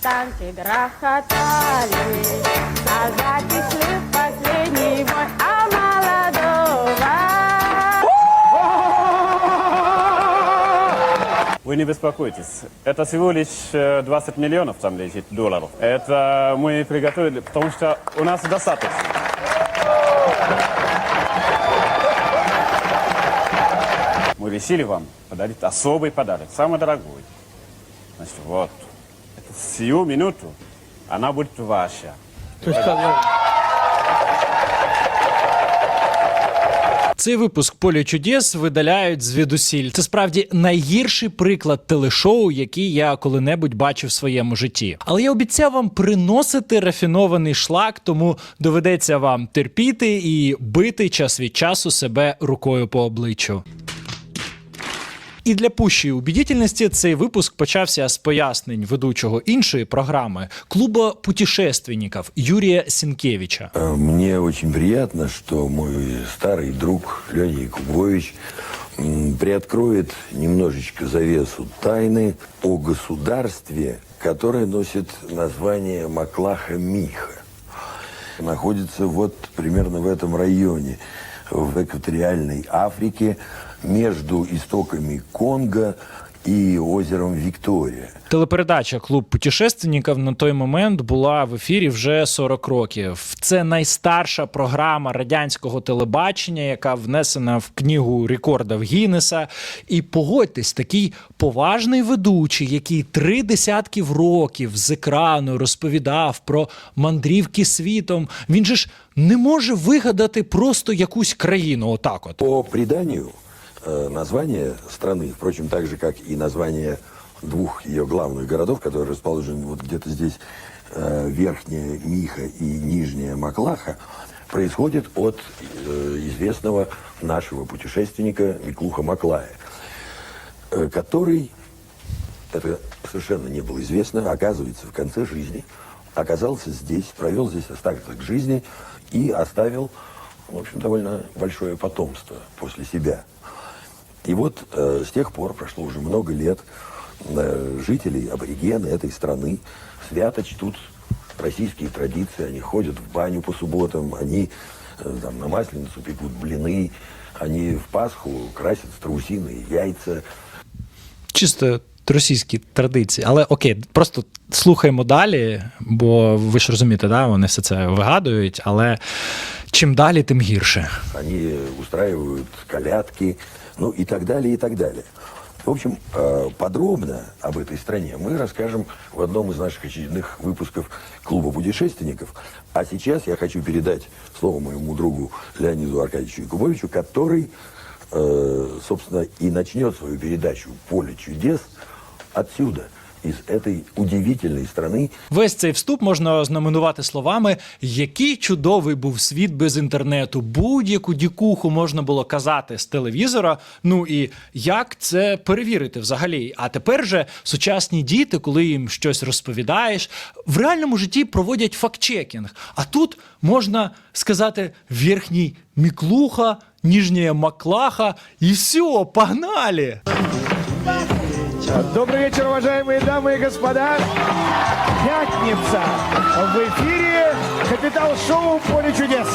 танки грохотали, затихли в последний бой, а молодого Вы не беспокойтесь. Это всего лишь э, 20 миллионов там лежит долларов. Это мы приготовили, потому что у нас достаточно. Мы решили вам подарить особый подарок, самый дорогой. Значит, вот. Минуту она будет ваша. Цей випуск поле чудес видаляють звідусіль. Це справді найгірший приклад телешоу, який я коли-небудь бачив в своєму житті. Але я обіцяв вам приносити рафінований шлак, тому доведеться вам терпіти і бити час від часу себе рукою по обличчю. І для пущої убедительності цей випуск почався з пояснень ведучого іншої програми клуба путешественників Юрія Сінкевича. Э, Мне очень приятно, что мой старый друг Леня Якубович м, приоткроет немножечко завесу тайны о государстве, которое носит название Маклаха-Миха. Находится вот примерно в этом районе, в экваториальной Африке, между истоками Конго и озером Виктория. Телепередача Клуб путешественників на той момент була в ефірі вже 40 років. Це найстарша програма радянського телебачення, яка внесена в книгу рекордів Гіннеса. І погодьтесь, такий поважний ведучий, який три десятків років з екрану розповідав про мандрівки світом. Він же ж не може вигадати просто якусь країну. Отак, от. По преданию, э, название страны, впрочем, так же, как и название двух ее главных городов, которые расположены вот где-то здесь, э, Верхняя Миха и Нижняя Маклаха, происходит от э, известного нашего путешественника Миклуха Маклая, э, который, это совершенно не было известно, оказывается, в конце жизни оказался здесь, провел здесь остаток жизни и оставил, в общем, довольно большое потомство после себя. И вот э, с тех пор прошло уже много лет, э, жители, аборигены этой страны свято чтут российские традиции, они ходят в баню по субботам, они э, там, на Масленицу пекут блины, они в Пасху красят страусиные яйца, чисто російські традиції. Але окей, просто слухаємо далі, бо ви ж розумієте, да, вони все це вигадують, але чим далі, тим гірше. они устраивают колядки, ну и так далее, и так далее. В общем, э, подробно об этой стране мы расскажем в одном из наших очередных выпусков Клуба путешественников. А сейчас я хочу передать слово моему другу Леониду Аркадьевичу Якубовичу, который, э, собственно, и начнет свою передачу «Поле чудес» отсюда, из этой удивительной страны, Весь цей вступ можна ознаменувати словами, який чудовий був світ без інтернету. Будь-яку дікуху можна було казати з телевізора. Ну і як це перевірити взагалі? А тепер же сучасні діти, коли їм щось розповідаєш, в реальному житті проводять фактчекінг. А тут можна сказати верхній міклуха, ніжня маклаха, і все, погнали! Добрый вечер, уважаемые дамы и господа. Пятница. В эфире Капитал-шоу «Поле чудес».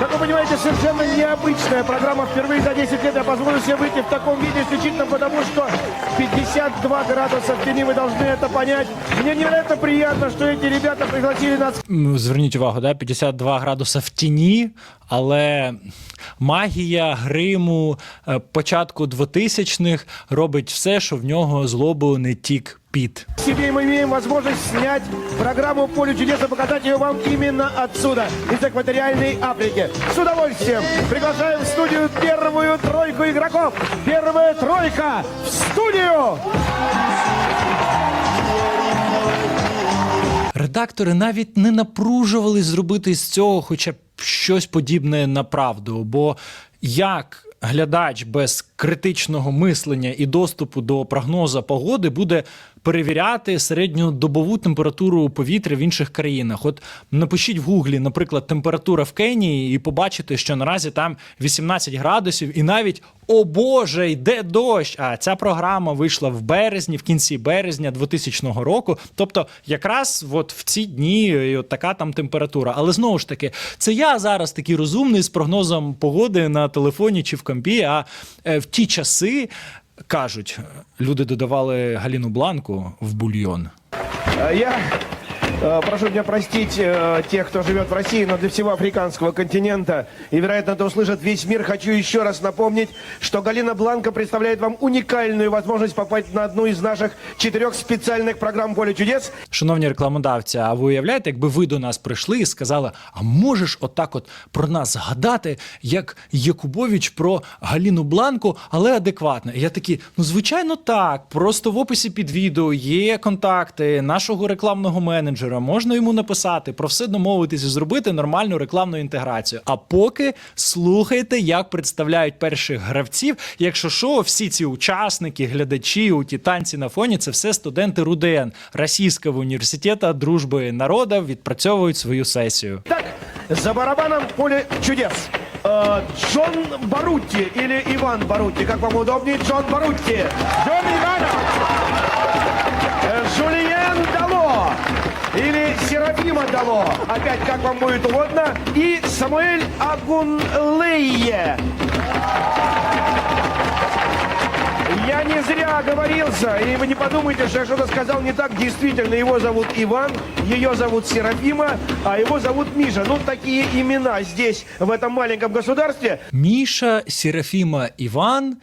Как вы понимаете, совершенно необычная программа. Впервые за 10 лет я позволю себе выйти в таком виде исключительно потому, что 52 градуса в тени, вы должны это понять. Мне невероятно приятно, что эти ребята пригласили нас М, Зверніть увагу, да? 52 градуса в тіні, але магія гриму е, початку 2000-х робить все, що в нього з лобу не тік піт. к себе, мы имеем возможность снять программу «Поле чудес» и показать ее вам именно отсюда, из экваториальной Африки. С удовольствием приглашаем в студию первую тройку игроков. Первая тройка в студию! Редактори навіть не напружувались зробити з цього хоча б щось подібне на правду. Бо як глядач без критичного мислення і доступу до прогноза погоди буде перевіряти середньодобову температуру повітря в інших країнах. От напишіть в гуглі, наприклад, температура в Кенії, і побачите, що наразі там 18 градусів, і навіть о Боже, йде дощ. А ця програма вийшла в березні, в кінці березня 2000 року. Тобто, якраз от в ці дні і от така там температура. Але знову ж таки, це я зараз такий розумний з прогнозом погоди на телефоні чи в компі. А е, в ті часи кажуть, люди додавали Галіну Бланку в бульйон. Э, Я прошу меня простить э, тех, кто живет в России, но для всего африканского континента, и, вероятно, это услышит весь мир, хочу еще раз напомнить, что Галина Бланка представляет вам уникальную возможность попасть на одну из наших четырех специальных программ «Поле чудес». Шановні рекламодавці, а ви уявляєте, якби ви до нас прийшли і сказали: а можеш отак от про нас згадати, як Якубович про Галіну Бланку, але адекватно. І я такий, ну звичайно, так. Просто в описі під відео є контакти нашого рекламного менеджера. Можна йому написати, про все домовитись і зробити нормальну рекламну інтеграцію. А поки слухайте, як представляють перших гравців. Якщо що, всі ці учасники, глядачі, у ті танці на фоні це все студенти РУДН Російського університету дружби народів відпрацьовують свою сесію. Так, за барабаном «Поле чудес». Э, Джон Барутти или Иван Барутти, как вам удобнее, Джон Барутти. Джон Иванов. Э, Жульен Дало. Или Серафима Дало. Опять, как вам будет угодно. И Самуэль Агунлeye. Я не зря оговорился, и вы не подумайте, что я что-то сказал не так. Действительно, его зовут Иван, ее зовут Серафима, а его зовут Миша. Ну, такие имена здесь, в этом маленьком государстве. Міша Серафіма Іван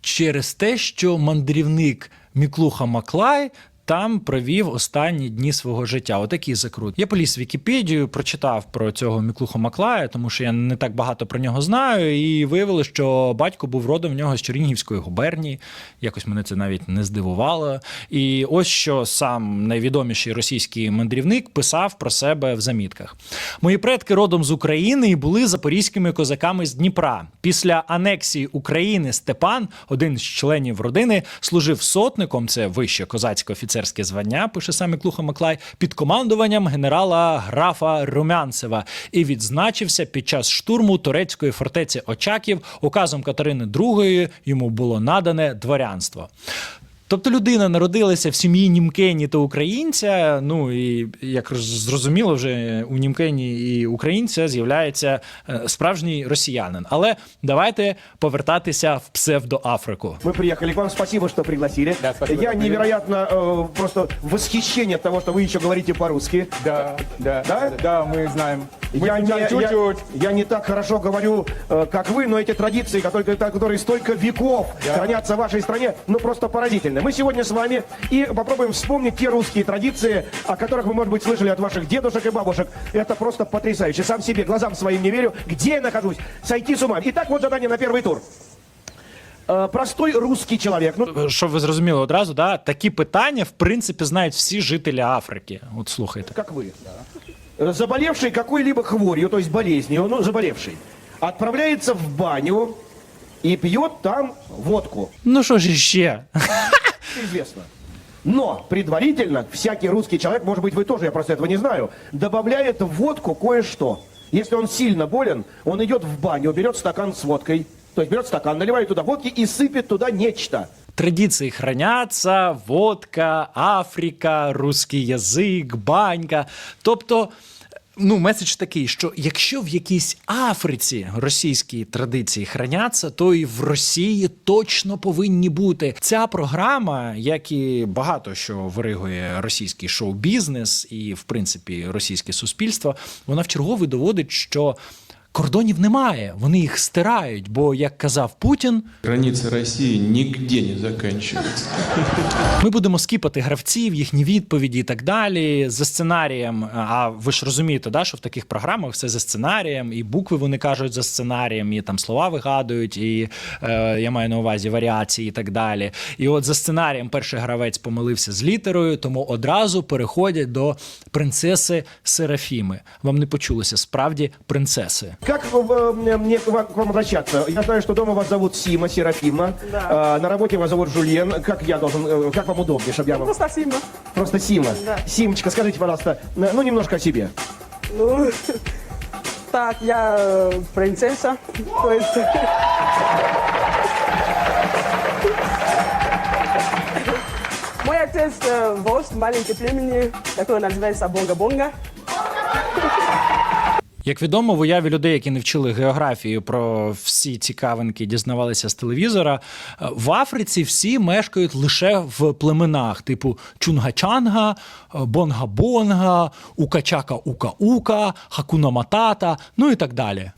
через те, що мандрівник Міклуха Маклай. Там провів останні дні свого життя. Отакий закрут. Я поліз Вікіпедію, прочитав про цього Міклуха Маклая, тому що я не так багато про нього знаю. І виявилося, що батько був родом в нього з Чернігівської губернії. Якось мене це навіть не здивувало. І ось що сам найвідоміший російський мандрівник писав про себе в замітках. Мої предки родом з України і були запорізькими козаками з Дніпра. Після анексії України Степан, один з членів родини, служив сотником. Це вище козацьке офіцерське звання, пише саме Клуха Маклай, під командуванням генерала графа Румянцева і відзначився під час штурму турецької фортеці Очаків. Указом Катерини II йому було надане дворянство. Тобто людина народилася в сім'ї Німкені та українця. Ну і як роз- зрозуміло, вже у Німкені і українця з'являється е, справжній росіянин. Але давайте повертатися в псевдоафрику. Мы приехали к вам, спасибо, что пригласили. Да, спасибо, Я спасибо. невероятно э, просто в восхищении от того, что вы еще говорите по-русски. Да, да, Да? да, мы знаем. Мы Я не, сначала я, чуть-чуть. я не так хорошо говорю, э, как вы, но эти традиции, которые, которые столько веков Да. хранятся в вашей стране, ну просто поразительны. Мы сегодня с вами и попробуем вспомнить те русские традиции, о которых вы, может быть, слышали от ваших дедушек и бабушек. Это просто потрясающе. Сам себе, глазам своим не верю. Где я нахожусь? Сойти с ума. Итак, вот задание на первый тур. Э, Простой русский человек. Ну, Щоб ви зрозуміли одразу, да, такі питання в принципі знають всі жителі Африки. От слухайте. как вы, э, заболевший какой-либо хворью, то есть болезнью, ну, заболевший, отправляется в баню и пьет там водку. Ну що ж іще? Известно. Но предварительно всякий русский человек, может быть, вы тоже, я просто этого не знаю, добавляет в водку кое-что. Если он сильно болен, он идет в баню, берет стакан с водкой, то есть берет стакан, наливает туда водки и сыпет туда нечто. Традиції храняться, водка, Африка, русський язик, банька. Тобто, ну, меседж такий, що якщо в якійсь Африці російські традиції храняться, то і в Росії точно повинні бути. Ця програма, як і багато що виригує російський шоу-бізнес і, в принципі, російське суспільство, вона в черговий доводить, що. Кордонів немає, вони їх стирають, бо як казав Путін, Границы России нигде не заканчиваются. Ми будемо скіпати гравців, їхні відповіді і так далі за сценарієм. А ви ж розумієте, да, що в таких програмах все за сценарієм, і букви вони кажуть за сценарієм, і там слова вигадують, і е, я маю на увазі варіації і так далі. І от за сценарієм перший гравець помилився з літерою, тому одразу переходять до принцеси Серафіми. Вам не почулося справді принцеси. Как э, мне к вам к вам обращаться? Я знаю, что дома вас зовут Сима, Серафима. Да. А, на работе вас зовут Жульен. Как я должен, э, как вам удобнее, чтобы я вам... Просто Сима. Просто Сима. Да. Симочка, скажите, пожалуйста, э, ну немножко о себе. Ну, так, я э, принцесса. То есть... Мой отец э, вождь маленькой племени, который называется Бонга-Бонга. Як відомо, в уяві людей, які не вчили географію про всі цікавинки, дізнавалися з телевізора. е, В Африці всі мешкають лише в племенах, типу Чунга-Чанга, е, Бонга-Бонга, Укачака-Ука-Ука, Хакуна-Матата, ну і так далі.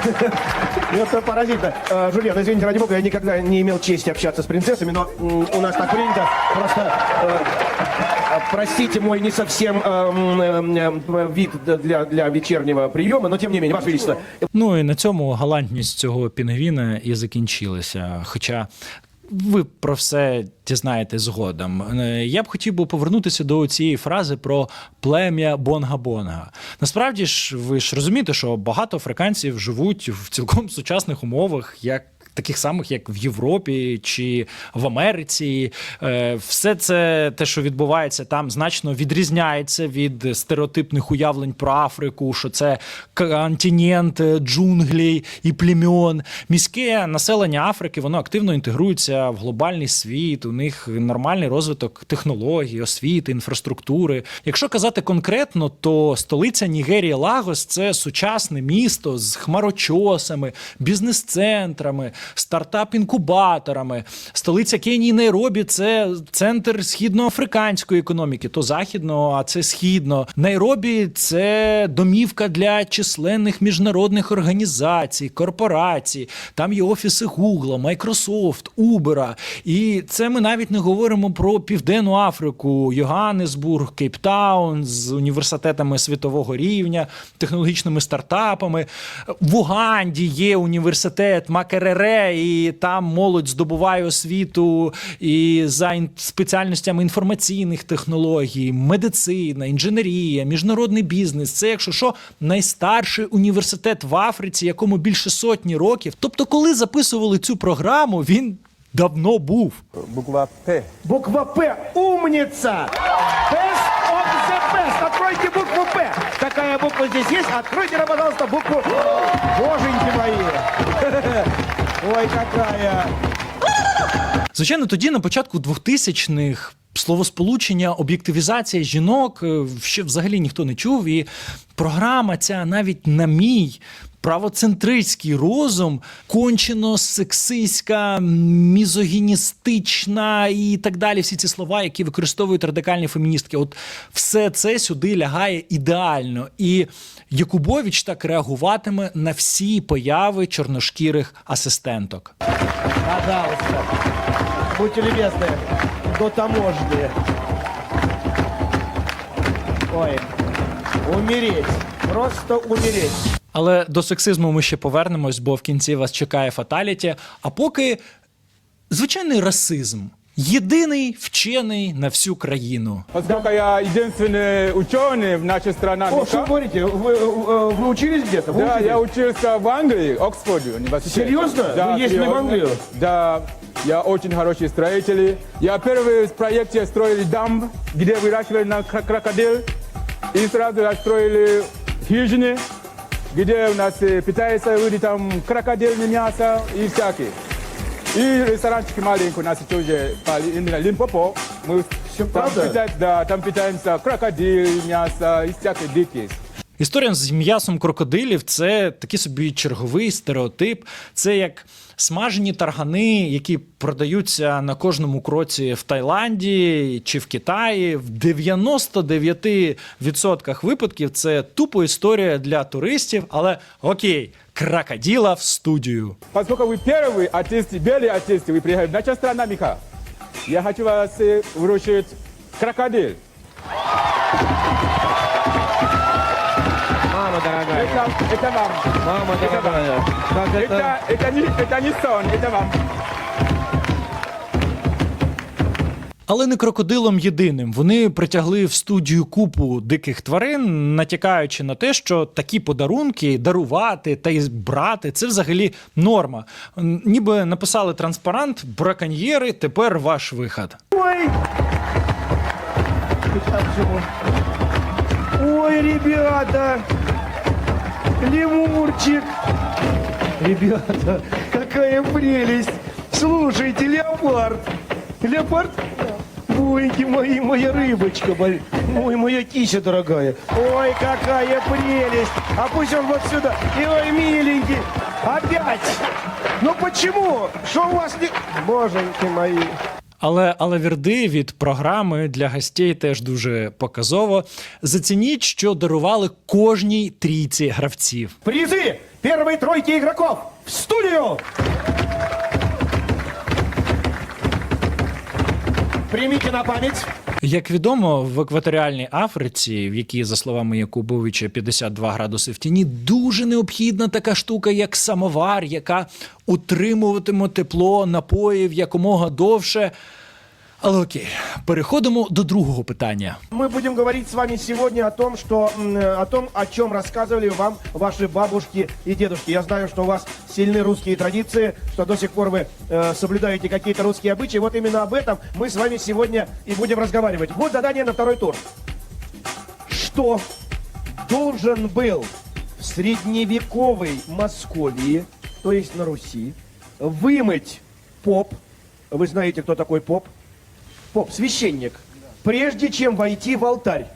Ну, Это поразительно. Э, Жульен, извините, ради бога, я никогда не имел чести общаться с принцессами, но м, у нас так принято. Просто э, э, простите мой не совсем э, м, э, э, вид для, для вечернего приема, но тем не менее, Ваше Величество, Ну і на цьому галантність цього пінгвіна і закінчилася. Хоча ви про все дізнаєтесь згодом. Е, Я б хотів би повернутися до цієї фрази про плем'я Бонга-Бонга. Насправді ж, ви ж розумієте, що багато африканців живуть в цілком сучасних умовах, як. Таких самих, як в Європі чи в Америці, Е, все це те, що відбувається там, значно відрізняється від стереотипних уявлень про Африку, що це континент е, джунглей і племен. Міське населення Африки воно активно інтегрується в глобальний світ. У них нормальний розвиток технологій, освіти, інфраструктури. Якщо казати конкретно, то столиця Нігерії Лагос це сучасне місто з хмарочосами, бізнес-центрами, стартап-інкубаторами. Столиця Кенії Найробі це центр східноафриканської економіки, то західного, а це східно. Найробі це домівка для численних міжнародних організацій, корпорацій. Там є офіси Гугла, Microsoft, Uber. І це ми навіть не говоримо про Південну Африку, Йоганнесбург, Кейптаун з університетами світового рівня, технологічними стартапами. В Уганді є університет Макерере, і там молодь здобуває освіту і за спеціальностями інформаційних технологій, медицина, інженерія, міжнародний бізнес. Це, якщо що, найстарший університет в Африці, якому більше сотні років. Тобто, коли записували цю програму, він давно був. Буква П. буква П. Умница! Best of the best. Откройте букву П. Какая буква здесь есть? Откройте, пожалуйста, букву... Боженьки мои! Ой, какая! Звичайно, тоді на початку 2000-х словосполучення об'єктивізація жінок е, ще взагалі ніхто не чув. І програма ця навіть на мій. Правоцентристський розум, кончено сексистська, мізогіністична і так далі. Всі ці слова, які використовують радикальні феміністки. От все це сюди лягає ідеально. І Якубович так реагуватиме на всі появи чорношкірих асистенток. Пожалуйста. Будьте любезны, до таможни. Ой, умереть. Просто умереть. Але до сексизму ми ще повернемось, бо в кінці вас чекає фаталіті. А поки звичайний расизм. Єдиний вчений на всю країну. Поскольку я единственный ученый в нашей стране, О, что вы говорите? Вы, э, вы учились где-то? Вы да, учились? я учился в Англии, Оксфорде университете. Серьезно? Да, Вы ездили в серьезно. Англию? Да, я очень хороший строитель. Я первый в проекте строили дам, где выращивали на кра- крокодил. И сразу строили хижины, где у нас э, питаются люди там крокодильное мясо и всякие. И ресторанчики маленькие у нас тоже по ли- именно Лимпопо. Мы Всё там правда? питаемся, да, там питаемся крокодил, мясо и всякие дикие. Історія з м'ясом крокодилів це такий собі черговий стереотип. Це як смажені таргани, які продаються на кожному кроці в Таїланді чи в Китаї. В 99% випадків це тупо історія для туристів. Але окей, крокодила в студію. Поскольку вы первый артист, белый артист, вы приехали в наша страна, Миха, я хочу вас э, выручить крокодил. Мама дорогая, Это, это вам. мама дорогая. Как это... Это, это, не, это не сон, это вам. Але не крокодилом єдиним. Вони притягли в студію купу диких тварин, натякаючи на те, що такі подарунки дарувати та й брати це взагалі норма. М, Ніби написали транспарант браконьєри, тепер ваш вихід. Ой! Как же мы? Ой, ребята! Лемурчик! Ребята, какая прелесть! Слушайте, леопард! Леопард? Ойки мои, моя рыбочка, боль- ой, моя кися дорогая. Ой, какая прелесть! А пусть он вот сюда. И ой, миленький, опять! Ну почему? Что у вас не... Боженьки мои! Але але вірди від програми для гостей теж дуже показово. Зацініть, що дарували кожній трійці гравців. Призи першої тройки ігроків в студію. Примите на память. Як відомо, в екваторіальній Африці, в якій, за словами Якубовича, 52 градуси в тіні, дуже необхідна така штука, як самовар, яка утримуватиме тепло напоїв якомога довше. Але окей, переходимо до другого питання. Мы будем говорить с вами сегодня о том, м, о том, о чем рассказывали вам ваши бабушки и дедушки. Я знаю, что у вас сильны русские традиции, что до сих пор вы э, соблюдаете какие-то русские обычаи. Вот именно об этом мы с вами сегодня и будем разговаривать. Вот задание на второй тур. Что должен был в средневековой Московии, то есть на Руси, вымыть поп? Вы знаете, кто такой поп? поп, священник, прежде чем войти в алтарь,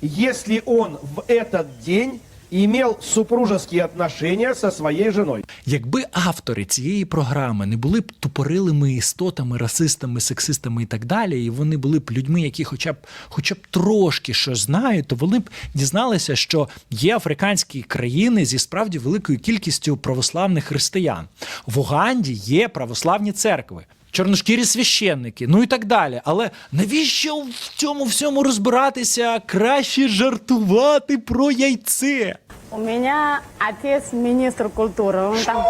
если он в этот день имел супружеские отношения со своей женой. Якби автори цієї програми не були б тупорилими істотами, расистами, сексистами і так далі, і вони були б людьми, які хоча б хоча б трошки щось знають, то вони б дізналися, що є африканські країни зі справді великою кількістю православних християн. В Уганді є православні церкви Чорношкірі священники, ну і так далі. Але навіщо в цьому всьому розбиратися? Краще жартувати про яйце. У меня отец министр культуры. Он там,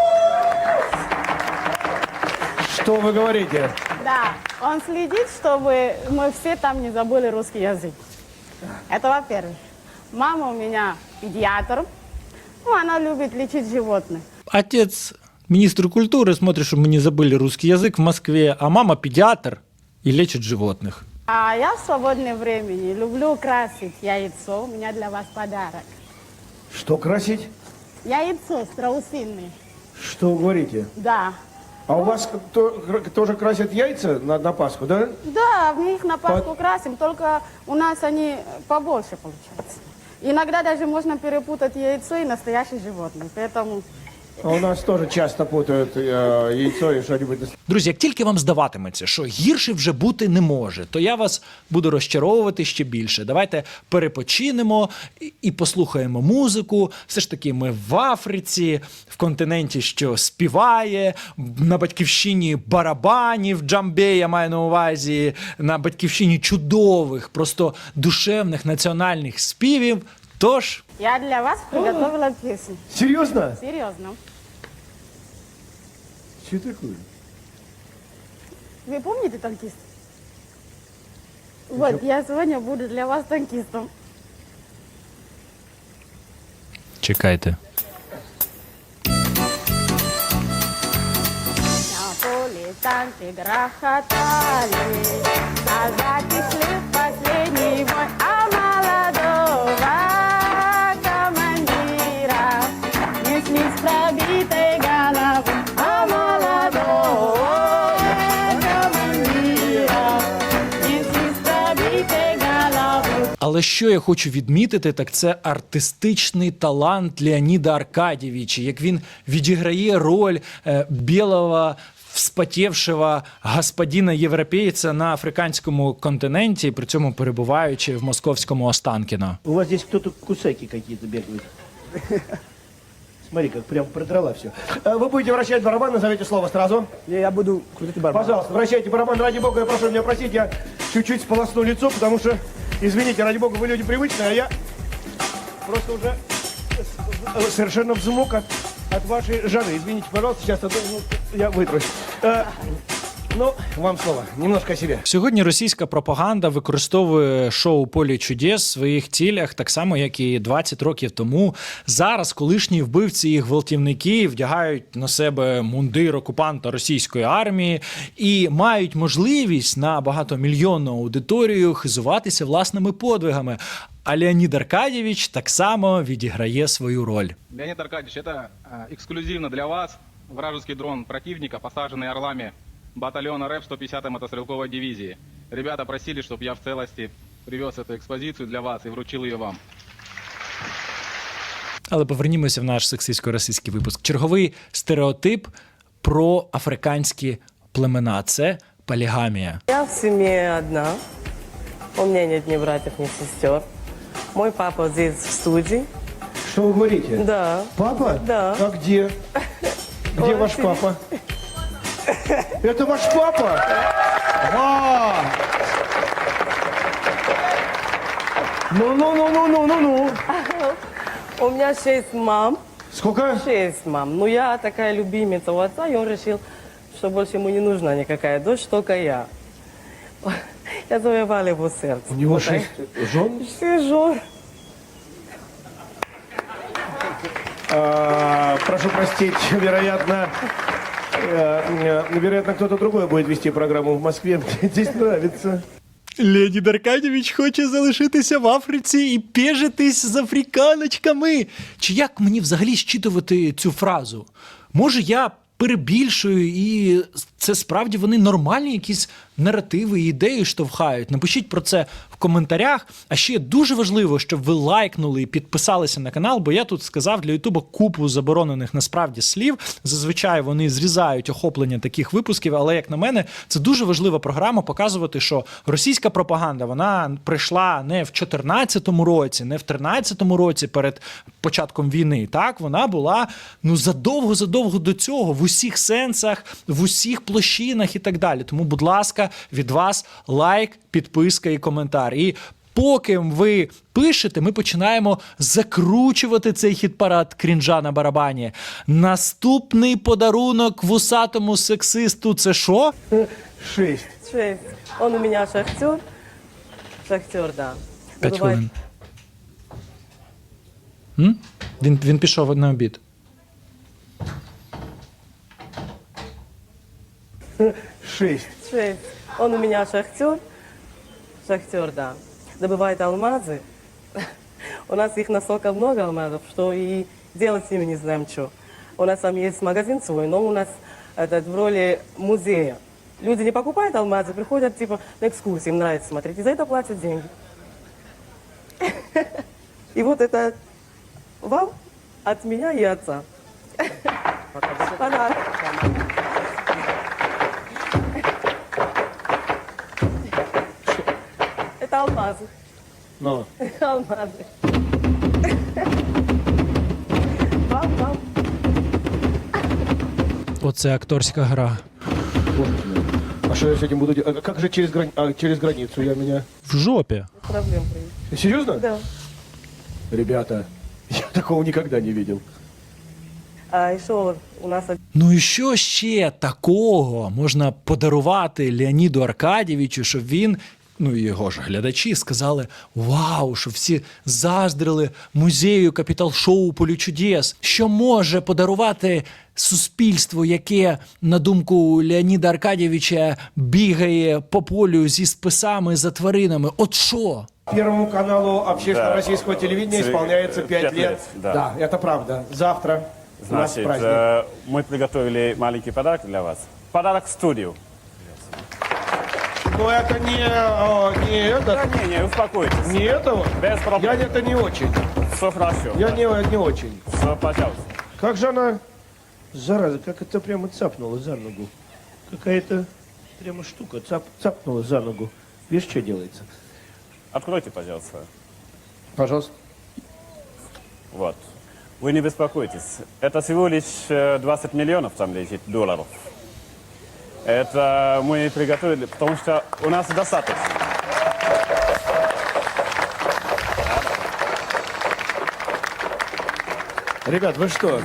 Что вы говорите? да, он следит, чтобы мы все там не забыли русский язык. Это во-первых. Мама у меня педиатр. Ну, она любит лечить животных. Отец министр культуры смотрит, чтобы мы не забыли русский язык в Москве, а мама педиатр и лечит животных. А я в свободное времени люблю красить яйцо. У меня для вас подарок. Что красить? Яйцо страусиное. Что вы говорите? Да. А у вас кто- тоже красят яйца на, на Пасху, да? Да, мы их на Пасху красим, только у нас они побольше получаются. Иногда даже можно перепутать яйцо и настоящее животное. Поэтому У нас тоже часто путают э, яйцо и что-нибудь. Друзі, як тільки вам здаватиметься, що гірше вже бути не може, то я вас буду розчаровувати ще більше. Давайте перепочинемо і, і послухаємо музику. Все ж таки, ми в Африці, в континенті, що співає, на батьківщині барабанів, джамбе, я маю на увазі, на батьківщині чудових, просто душевних національних співів. Тож. я для вас приготовила песню. Серьезно? Серьезно. Что такое? Вы помните танкист? Вот, я сегодня буду для вас танкистом. Чекайте. На поле танки грохотали, Казаки шли в Але що я хочу відмітити, так це артистичний талант Леоніда Аркадійовича, як він відіграє роль е, білого вспотівшого господина європейця на африканському континенті, при цьому перебуваючи в московському Останкіно. У вас здесь хто-то кусаки какие-то бегают. Смотри, как прям продрала все. Вы будете вращать барабан, назовите слово сразу. Я буду крутить барабан. Пожалуйста, вращайте барабан. Ради бога, я прошу меня простить, я чуть-чуть сполосну лицо, потому что, извините, ради бога, вы люди привычные, а я просто уже совершенно взмок от, от вашей жены. Извините, пожалуйста, сейчас это, ну, я вытрусь. Э, Ну, вам слово. Немножко о себе. Сьогодні російська пропаганда використовує шоу Полі чудес в своїх цілях, так само як і 20 років тому. Зараз колишні вбивці і гвалтівники вдягають на себе мундир окупанта російської армії і мають можливість на багатомільйонну аудиторію хизуватися власними подвигами. А Леонід Аркадійович так само відіграє свою роль. Леонид Аркадьевич, это а, эксклюзивно для вас вражеский дрон противника, посаженный орлами батальона РЭП 150-й мотострелковой дивизии. Ребята просили, чтобы я в целости привез эту экспозицию для вас и вручил ее вам. Але повернімося в наш сексистсько-російський випуск. Черговий стереотип про африканські племена це полігамія. Я в семье одна. У меня нет ни братьев, ни сестер. Мой папа здесь в студии. Что вы говорите? Да. Папа? Да. А где? Где Он ваш сидит. папа? Это ваш папа? А! Ну-ну-ну-ну-ну-ну-ну. У меня шесть мам. Сколько? Шесть мам. Ну, я такая любимица у отца, и он решил, что больше ему не нужна никакая дочь, только я. Я завоевала его сердце. У него шесть жен? Шесть жен. А, прошу простить, вероятно, вероятно, кто-то другой будет вести программу в Москве. Мне здесь нравится. Леонід Аркадійович хоче залишитися в Африці і пежитись з африканочками. Чи як мені взагалі щитувати цю фразу? Може, я перебільшую, і це справді вони нормальні якісь наративи і ідеї штовхають. Напишіть про це в коментарях. А ще дуже важливо, щоб ви лайкнули і підписалися на канал, бо я тут сказав для Ютуба купу заборонених насправді слів. Зазвичай вони зрізають охоплення таких випусків, але як на мене, це дуже важлива програма показувати, що російська пропаганда вона прийшла не в 2014 році, не в 2013 році перед початком війни. Так вона була ну задовго задовго до цього в усіх сенсах, в усіх площинах і так далі. Тому, будь ласка, від вас лайк, підписка і коментар. І Поки ви пишете, ми починаємо закручувати цей хіт-парад крінжа на барабані. Наступний подарунок вусатому сексисту це що? Шесть. Шесть. Он у меня шахтер. Шахтер, да. П'ять хвилин. М? Він, він пішов на обід. Шесть. Шесть. Он у меня шахтер. Шахтер, да. Добывает алмазы. У нас их настолько много алмазов, что и делать с ними не знаем что. У нас там есть магазин свой, но у нас этот, в роли музея. Люди не покупают алмазы, приходят типа на экскурсии, им нравится смотреть, и за это платят деньги. И вот это вам от меня и отца. Подарок. Это алмазы. Но. Алмазы. Вам, вам. Оце акторська гра. А что я с этим буду делать? А как же через, грани- а, через границу я меня... В жопі. Проблем привет. Серьезно? Да. Ребята, я такого никогда не видел. А еще у нас Ну і що ще такого можна подарувати Леоніду Аркадійовичу, щоб він. Ну і його ж глядачі сказали: Вау, що всі заздрили музею капітал-шоу Полі чудес. Що може подарувати суспільство, яке, на думку Леоніда Аркадійовича, бігає по полю зі списами за тваринами? От що? Первому каналу общественно-российского Да. телевидения Теле- исполняется 5 пять лет. лет, да. это правда. Завтра у нас Значит, праздник. э, мы приготовили маленький подарок для вас. Подарок в студию. Но это не, а, не Да это, не, не, успокойтесь. не этого. Без Я проблем. это не очень. Все хорошо. Я не, не очень. Все, пожалуйста. Как же она, зараза, как это прямо цапнула за ногу. Какая-то прямо штука цап, цапнула за ногу. Видишь, что делается? Откройте, пожалуйста. Пожалуйста. Вот. Вы не беспокойтесь. Это всего лишь э, 20 миллионов там лежит долларов. Это мы приготовили, потому что у нас достаточно. Ребят, вы что?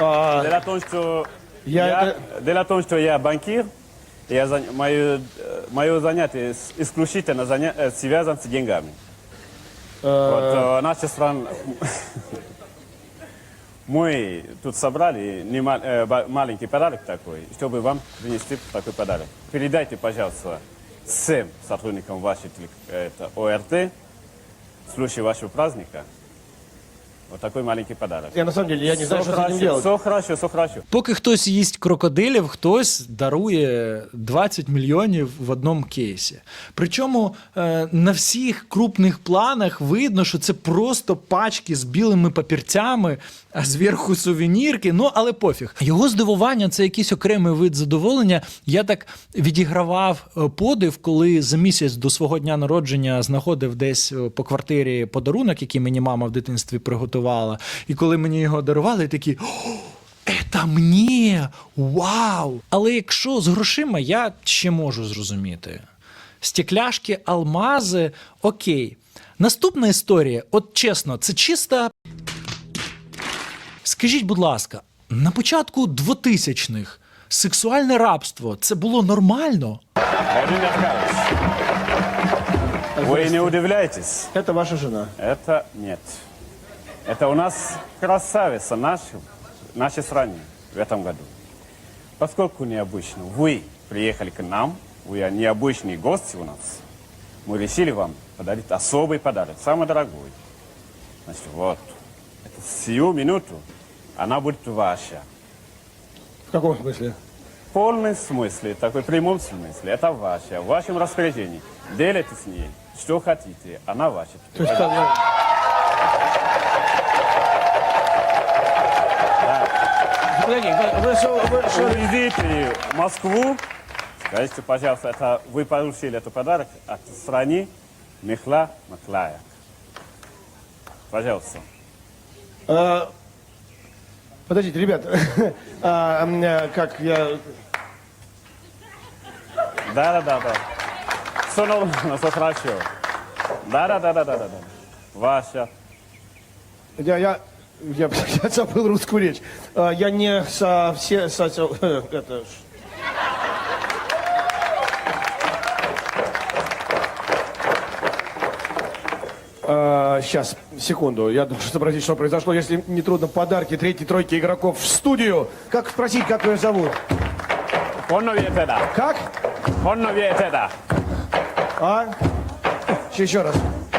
А, Дело в том, что Я я, это- дело в том, что я банкир, Я, зан- мое, э, мое занятие с- исключительно заня- э, связано с деньгами. Вот, э, наша страна... Мы тут собрали нема- э, ба- маленький подарок такой, чтобы вам принести такой подарок. Передайте, пожалуйста, всем сотрудникам вашей теле- это, ОРТ в случае вашего праздника вот такой маленький подарок. Я на самом деле, я не знаю, что с этим делать. все хорошо, все хорошо. Поки хтось їсть крокодилів, хтось дарує 20 мільйонів в одному кейсі. Причому е, на всіх крупних планах видно, що це просто пачки з білими папірцями, а зверху сувенірки. Ну але пофіг. Його здивування це якийсь окремий вид задоволення. Я так відігравав е, подив, коли за місяць до свого дня народження знаходив десь е, по квартирі подарунок, який мені мама в дитинстві приготувала І коли мені його дарували, я такий. «О, Ета мені! Вау! Але якщо з грошима я ще можу зрозуміти. Стекляшки, алмази, окей. Наступна історія, от чесно, це чиста. Скажіть, будь ласка, на початку 2000-х сексуальне рабство це було нормально? Владимир Карлович, вы не удивляйтесь. Это ваша жена. Это нет. Это у нас красавица наша, в нашей стране в этом году. Поскольку необычно, вы приехали к нам, вы необычные гости у нас, мы решили вам подарить особый подарок, самый дорогой. Значит, вот, это сию минуту она будет ваша. В каком смысле? В полном смысле, такой прямом смысле, это ваша, в вашем распоряжении. Делайте с ней, что хотите, она ваша. То есть, Подожди, вы, вы что- вы Увезите в Москву, скажите, пожалуйста, это вы получили этот подарок от страны Михла Маклая. Пожалуйста. А, подождите, ребят, а, э, как я... Да, да, да, да. Все нормально, все хорошо. Да, да, да, да, да, да, да. Ваша. Я, я, я, я забыл русскую речь. А, Я не со все со, это сейчас, секунду. Я должен сообразить, что произошло. Если не трудно, подарки третьей тройки игроков в студию. Как спросить, как ее зовут? Honno vietetä. Как? Honno vietetä. А? Еще, еще раз.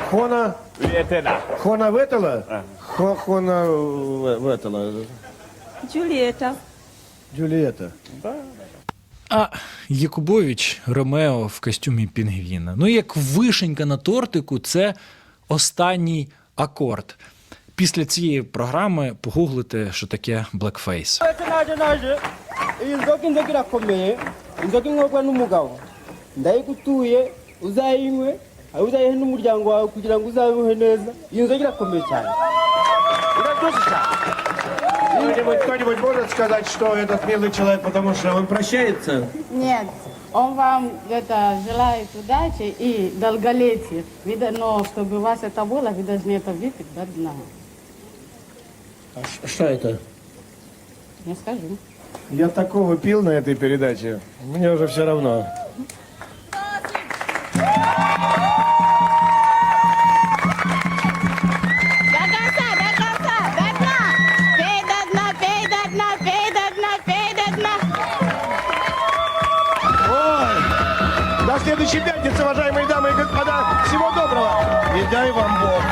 Хона... Vietetä. Хона Ветела? Хо- Хона В- Ветела. Джульетта. Джульетта. А Якубович Ромео в костюмі пінгвіна. Ну, як вишенька на тортику, це останній акорд. Після цієї програми погуглите, що таке блекфейс. Uzayihe n'umuryango wawe kugira ngo uzabeho neza iyi nzoga irakomeye cyane Кто-нибудь, кто-нибудь может сказать, что этот милый человек, потому что он прощается? Нет, он вам это желает удачи и долголетия. Видно, но чтобы у вас это было, вы должны это выпить до дна. А ш- что это? Не скажу. Я такого пил на этой передаче. Мне уже все равно. следующей пятницы, уважаемые дамы и господа. Всего доброго. И дай вам Бог.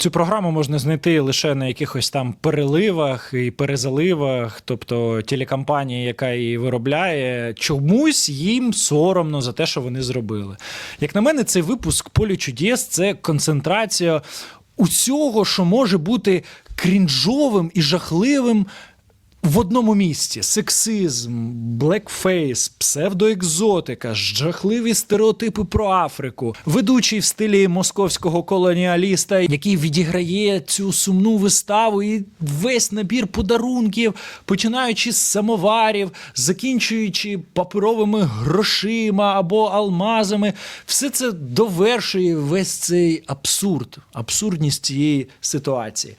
Цю програму можна знайти лише на якихось там переливах і перезаливах, тобто телекомпанія, яка її виробляє, чомусь їм соромно за те, що вони зробили. Як на мене, цей випуск полі чудес це концентрація усього, що може бути крінжовим і жахливим В одному місці. Сексизм, блекфейс, псевдоекзотика, жахливі стереотипи про Африку, ведучий в стилі московського колоніаліста, який відіграє цю сумну виставу, і весь набір подарунків, починаючи з самоварів, закінчуючи паперовими грошима або алмазами, все це довершує весь цей абсурд, абсурдність цієї ситуації.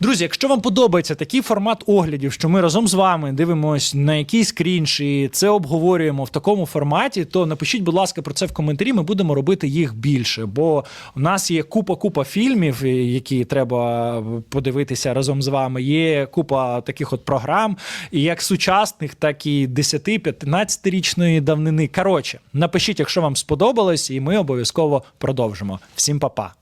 Друзі, якщо вам подобається такий формат оглядів, що ми разом з вами дивимося на якийсь крінж і це обговорюємо в такому форматі, то напишіть, будь ласка, про це в коментарі. Ми будемо робити їх більше. Бо у нас є купа-купа фільмів, які треба подивитися разом з вами. Є купа таких от програм, як сучасних, так і 10-15-річної давнини. Коротше, напишіть, якщо вам сподобалось, і ми обов'язково продовжимо. Всім па-па!